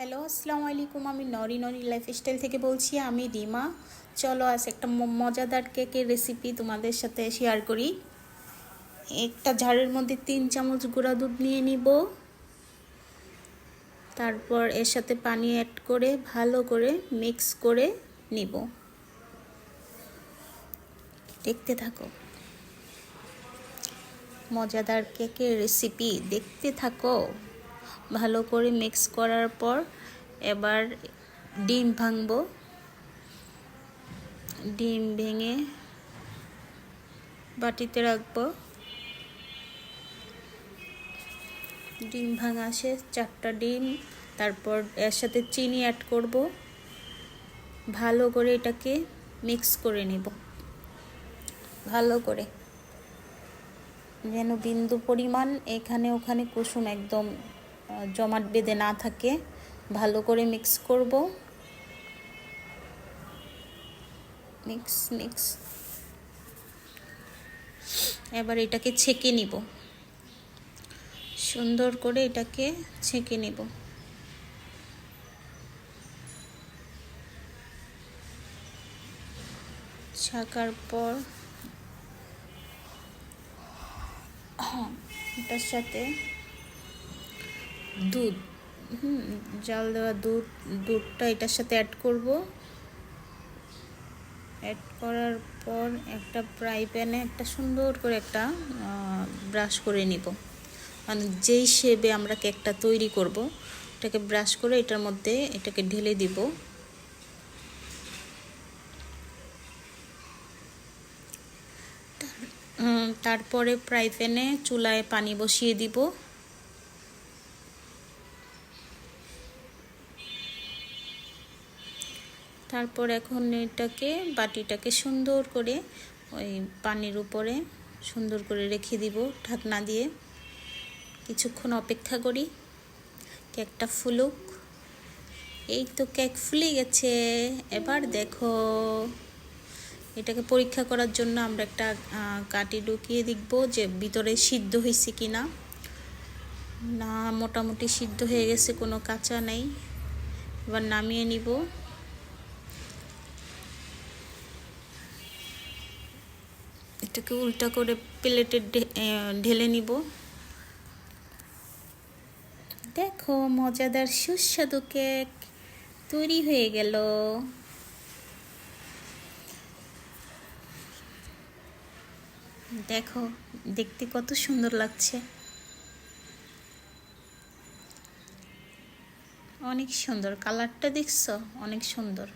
Hello আসসালামু আলাইকুম। আমি নরি নরি লাইফস্টাইল থেকে বলছি, আমি রিমা চলো আজ একটা মজাদার কেকের রেসিপি তোমাদের সাথে শেয়ার করি। একটা ঝাড়ের মধ্যে তিন চামচ গুঁড়া দুধ নিয়ে নিব। তারপর এর সাথে পানি অ্যাড করে, ভালো করে মিক্স করে নিব। দেখতে থাকো। মজাদার কেকের রেসিপি দেখতে থাকো। ভালো করে মিক্স করার পর এবার ডিম ভাঙবো। ডিম ভেঙে বাটিতে রাখব। ডিম ভাঙা আসে চারটা ডিম। তারপর এর সাথে চিনি অ্যাড করব। ভালো করে এটাকে মিক্স করে নিব। ভালো করে। যেন বিন্দু পরিমাণ এখানে ওখানে কুসুম একদম জমাট বেঁধে না থাকে, ভালো করে মিক্স করব। মিক্স মিক্স এবার এটাকে ছেঁকে নিব। সুন্দর করে এটাকে ছেঁকে নিব। ছাকার পর এটার সাথে দুধ। হুম, জাল দেওয়া দুধ, দুধটা এটার সাথে অ্যাড করব। অ্যাড করার পর একটা ফ্রাই প্যানে একটা সুন্দর করে একটা ব্রাশ করে নিব। মানে যেই শেপে আমরা কেকটা তৈরি করব এটাকে ব্রাশ করে এটার মধ্যে এটাকে ঢেলে দিব। তারপরে ফ্রাই প্যানে চুলায় পানি বসিয়ে দিব। তারপর এখন এটাকে বাটিটাকে সুন্দর করে ওই পানির উপরে সুন্দর করে রেখে দিব ঢাকনা দিয়ে। কিছুক্ষণ অপেক্ষা করি। কেকটা ফুলুক। এই তো কেক ফুলে গেছে। এবার দেখো। এটাকে পরীক্ষা করার জন্য আমরা একটা কাটি ঢুকিয়ে দেখব যে ভিতরে সিদ্ধ হয়েছে কি না না, মোটামুটি সিদ্ধ হয়ে গেছে, কোনো কাঁচা নেই। এবার নামিয়ে নিব। এটাকে উল্টা করে প্লেটে ঢেলে নিব। দেখো, মজাদার সুস্বাদু কেক তৈরি হয়ে গেল। দেখো, দেখতে কত সুন্দর লাগছে। অনেক সুন্দর, কালারটা দেখছ? অনেক সুন্দর।